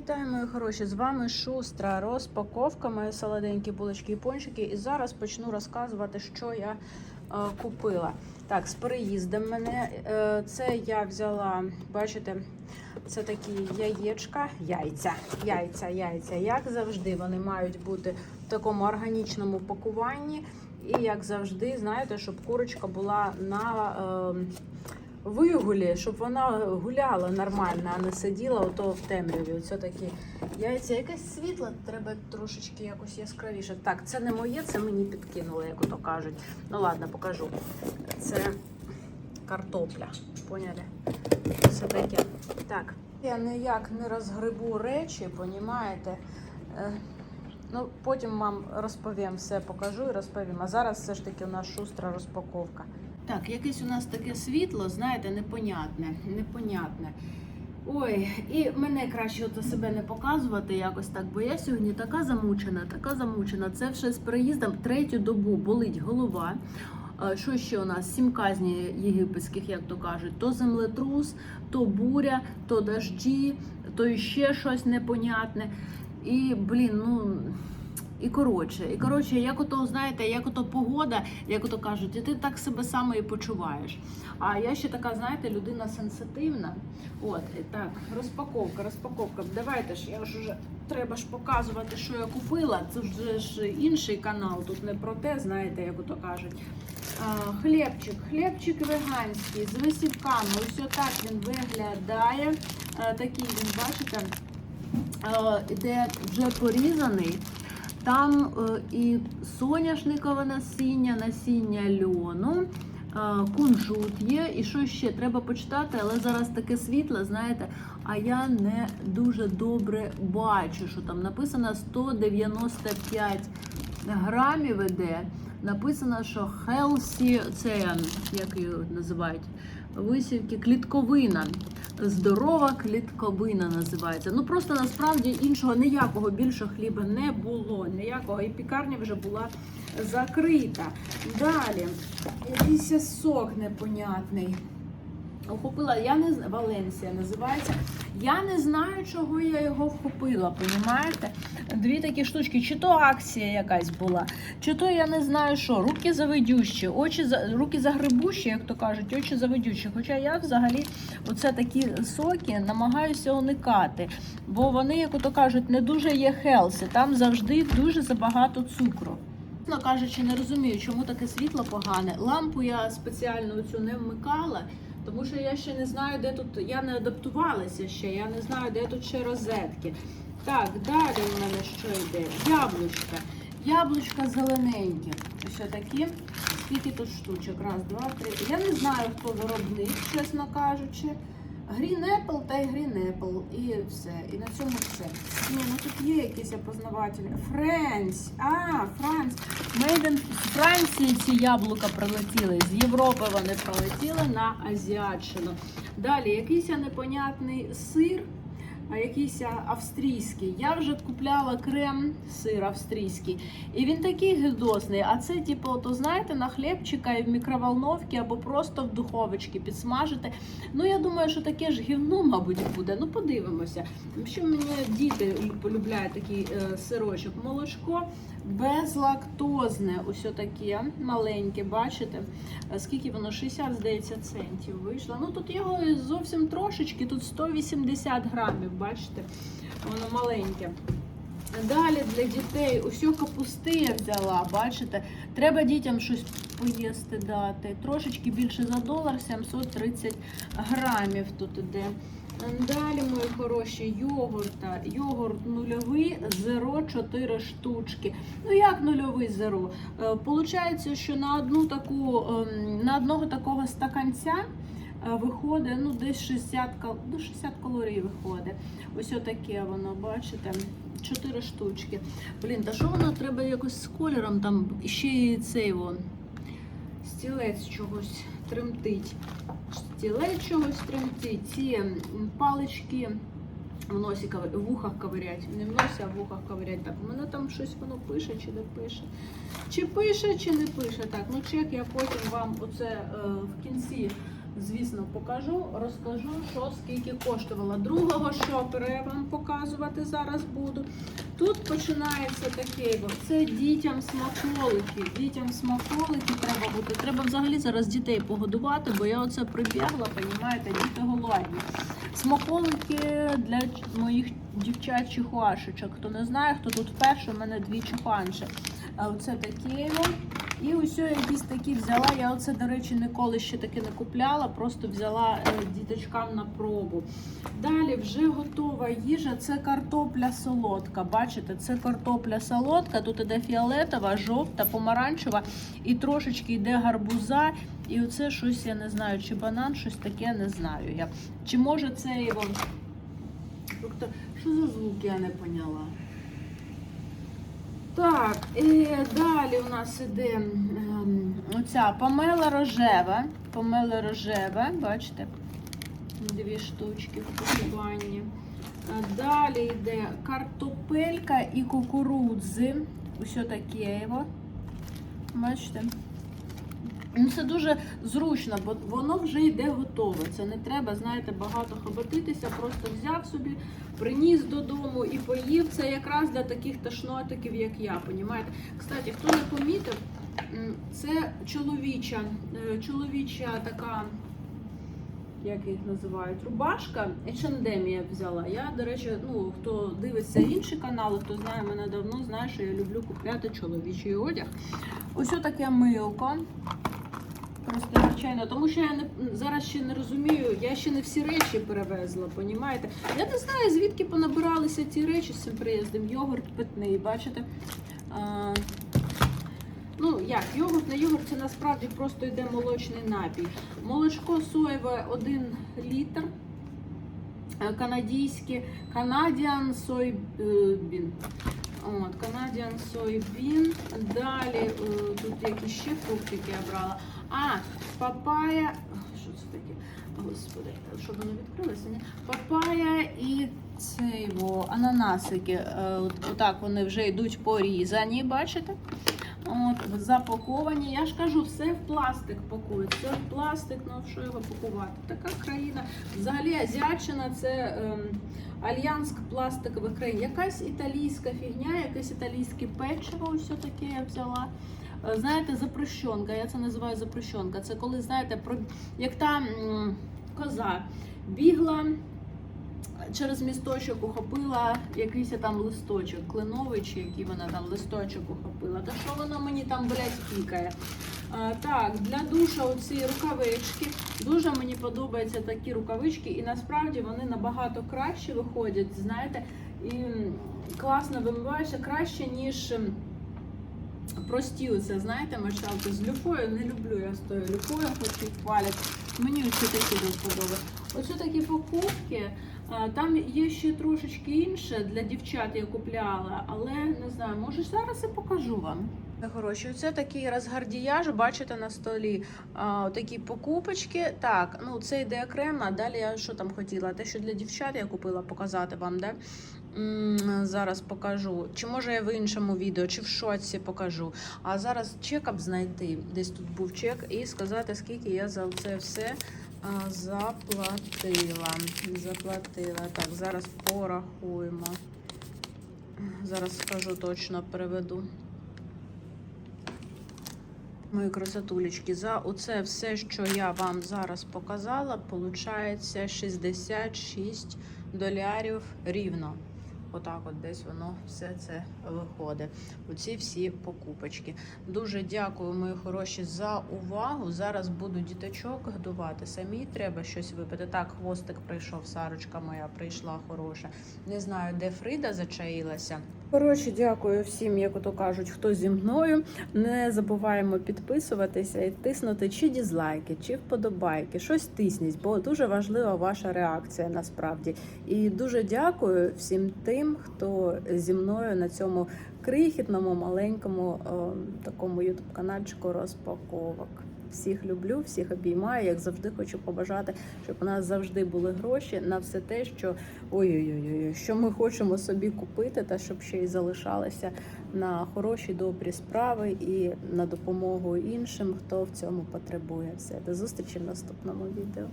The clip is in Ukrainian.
Вітаю, мої хороші! З вами шустра розпаковка, мої солоденькі булочки і пончики. І зараз почну розказувати, що я е, купила. Так, з переїздом мене е, це я взяла, бачите, це такі яєчка, яйця, яйця, яйця. Як завжди, вони мають бути в такому органічному пакуванні. І як завжди, знаєте, щоб курочка була на. Е, вигулі, щоб вона гуляла нормально, а не сиділа ото в темряві. Оце такі яйця. Якесь світло, треба трошечки якось яскравіше. Так, це не моє, це мені підкинули, як ото кажуть. Ну ладно, покажу. Це картопля. Поняли? Це таке. Так, я ніяк не розгребу речі, понімаєте? Е, Ну, потім вам розповім все, покажу і розповім. А зараз все ж таки у нас шустра розпаковка. Так, якесь у нас таке світло, знаєте, непонятне, непонятне. Ой, і мене краще от себе не показувати якось так, бо я сьогодні така замучена, така замучена. Це вже з переїздом третю добу болить голова. Що ще у нас? Сім казні єгипетських, як то кажуть, то землетрус, то буря, то дожді, то ще щось непонятне. І, блін, ну. І коротше, і коротше, як ото, знаєте, як ото погода, як ото кажуть, і ти так себе саме і почуваєш. А я ще така, знаєте, людина сенситивна. От, і так, розпаковка, розпаковка. Давайте ж, я ж уже треба ж показувати, що я купила. Це вже ж інший канал, тут не про те, знаєте, як ото кажуть. А, хлібчик, хлібчик веганський з висівками. Ось отак він виглядає. А, такий він, бачите, а, іде вже порізаний. Там е, і соняшникове насіння, насіння льону, е, кунжут є, і що ще? Треба почитати, але зараз таке світло, знаєте, а я не дуже добре бачу, що там написано. 195 грамів іде. Написано, що Хелсі, це як її називають, висівки, клітковина. Здорова клітковина називається. Ну просто насправді іншого ніякого більше хліба не було. Ніякого. І пікарня вже була закрита. Далі, якийсь сок непонятний. Охопила, я не Валенсія називається. Я не знаю, чого я його вхопила, понімаєте? Дві такі штучки, чи то акція якась була, чи то я не знаю що, руки заведющі, очі за руки загребущі, як то кажуть, очі заведющі. Хоча я взагалі оце такі соки намагаюся уникати, бо вони, як то кажуть, не дуже є хелсі, там завжди дуже забагато цукру. Чесно кажучи, не розумію, чому таке світло погане. Лампу я спеціально цю не вмикала. Тому що я ще не знаю, де тут. Я не адаптувалася ще, я не знаю, де тут ще розетки. Так, далі у мене що йде? Яблучка. Яблучка зелененькі. Ось такі. Скільки тут штучок? Раз, два, три. Я не знаю, хто виробник, чесно кажучи. Green ЕПЛ та й Apple. І все. І на цьому все. Ні, ну тут є якісь опознавательні. Френс. А, Франц. Мейден з Франції ці яблука прилетіли. З Європи вони прилетіли на Азіатщину. Далі якийсь непонятний сир. Якийсь австрійський. Я вже купляла крем, сир австрійський, і він такий гидосний. А це, типу, то знаєте, на хлібчика і в мікроволновці або просто в духовочці підсмажити. Ну, я думаю, що таке ж гівно, мабуть, буде. Ну, подивимося. Що мені діти полюбляють такий е, сирочок, молочко безлактозне, ось таке маленьке, бачите? Скільки воно? 60, здається, центів вийшло. Ну тут його зовсім трошечки, тут 180 грамів, бачите? Воно маленьке. Далі для дітей усю капусти я взяла, бачите? Треба дітям щось поїсти дати. Трошечки більше за долар, 730 грамів тут іде. Далі, мої хороші, йогурта. Йогурт нульовий, зеро 4 штучки. Ну як нульовий зеро? Е, Получається, що на одну таку, ем, на одного такого стаканця виходить ну, десь 60, кал- ну, 60 калорій виходить. Ось отаке воно, бачите? 4 штучки. Блін, та що воно треба якось з кольором там ще і цей вон стілець чогось тремтить. Стілець чогось тремтить. Ці палички в носі в вухах ковирять. Не в носі, а в вухах ковирять. Так, у мене там щось воно пише чи не пише. Чи пише, чи не пише. Так, ну чек я потім вам оце е, в кінці звісно, покажу, розкажу, що скільки коштувало. Другого шопера я вам показувати зараз буду. Тут починається таке, бо це дітям смаколики. Дітям смаколики треба бути. Треба взагалі зараз дітей погодувати, бо я оце прибігла, понімаєте, діти голодні. Смаколики для моїх дівчат чихуашечок. Хто не знає, хто тут вперше, у мене дві чихуанші. Оце такі. І ось якісь такі взяла. Я оце, до речі, ніколи ще таки не купляла, просто взяла е, діточкам на пробу. Далі вже готова їжа. Це картопля солодка. Бачите, це картопля солодка. Тут іде фіолетова, жовта, помаранчева і трошечки йде гарбуза. І оце щось я не знаю, чи банан, щось таке не знаю я. Чи може це його. Тобто, що за звук, я не поняла. Так, і далі у нас іде ем, оця помела рожева. Помела рожева, бачите? Дві штучки в пакуванні. Далі йде картопелька і кукурудзи. Усе таке його. Бачите? Ну, Це дуже зручно, бо воно вже йде готове. Це не треба, знаєте, багато хоботитися, просто взяв собі, приніс додому і поїв. Це якраз для таких тошнотиків, як я, понімаєте? Кстати, хто не помітив, це чоловіча, е, чоловіча така, як їх називають, рубашка. H&M я взяла. Я, до речі, ну, хто дивиться інші канали, хто знає мене давно, знає, що я люблю купляти чоловічий одяг. Ось таке милко. Просто звичайно, тому що я не зараз ще не розумію, я ще не всі речі перевезла, понімаєте? Я не знаю, звідки понабиралися ці речі з цим приїздом. Йогурт питний, бачите? А, ну як, йогурт на йогурт це насправді просто йде молочний напій. Молочко соєве 1 літр. Е, Канадійське Canadian soybean. От, Canadian soybean. Далі е, тут якісь ще фруктики я брала. А, папая. Що це таке? Господи, щоб воно відкрилося, ні? Папая і цей во, ананасики. Е, От, отак вони вже йдуть порізані, бачите? От, запаковані. Я ж кажу, все в пластик пакують. Все в пластик, ну що його пакувати? Така країна. Взагалі Азіатчина це ем, альянс пластикових країн. Якась італійська фігня, якесь італійське печиво, ось таке я взяла. Е, Знаєте, запрещенка, я це називаю запрещенка. Це коли, знаєте, як та коза бігла через місточок, ухопила якийсь там листочок, кленовий чи який вона там листочок ухопила. Та що воно мені там, блядь, пікає? А, так, для душа оці рукавички. Дуже мені подобаються такі рукавички, і насправді вони набагато краще виходять, знаєте, і класно вимиваються краще, ніж. Прості оце, знаєте, мешалки з люфою. Не люблю я з тою люфою, хоч і хвалять. Мені ось такі дуже вподоби. Оце такі покупки. Там є ще трошечки інше для дівчат я купляла, але не знаю, може зараз і покажу вам. Хороші, оце такий розгардіяж, бачите на столі. А, такі покупочки. Так, ну це йде окремо. а Далі я що там хотіла? Те, що для дівчат я купила, показати вам, да? Зараз покажу. Чи може я в іншому відео, чи в шоці покажу. А зараз чекап знайти. Десь тут був чек, і сказати, скільки я за це все а, заплатила. Заплатила. Так, зараз порахуємо. Зараз скажу точно переведу. Мої красотулечки, за оце все, що я вам зараз показала, получається 66 долярів рівно. Отак, от десь воно все це виходить. Оці всі покупочки. Дуже дякую, мої хороші, за увагу. Зараз буду діточок годувати. Самі треба щось випити. Так, хвостик прийшов, Сарочка моя прийшла хороша. Не знаю, де Фрида зачаїлася. Коротше, дякую всім, як ото кажуть, хто зі мною. Не забуваємо підписуватися і тиснути чи дізлайки, чи вподобайки. Щось тисніть, бо дуже важлива ваша реакція насправді. І дуже дякую всім тим, хто зі мною на цьому крихітному маленькому е, такому ютуб канальчику розпаковок. Всіх люблю, всіх обіймаю. Як завжди, хочу побажати, щоб у нас завжди були гроші на все те, що ой-ой-ой, що ми хочемо собі купити, та щоб ще й залишалися на хороші добрі справи і на допомогу іншим, хто в цьому потребує. Все до зустрічі в наступному відео.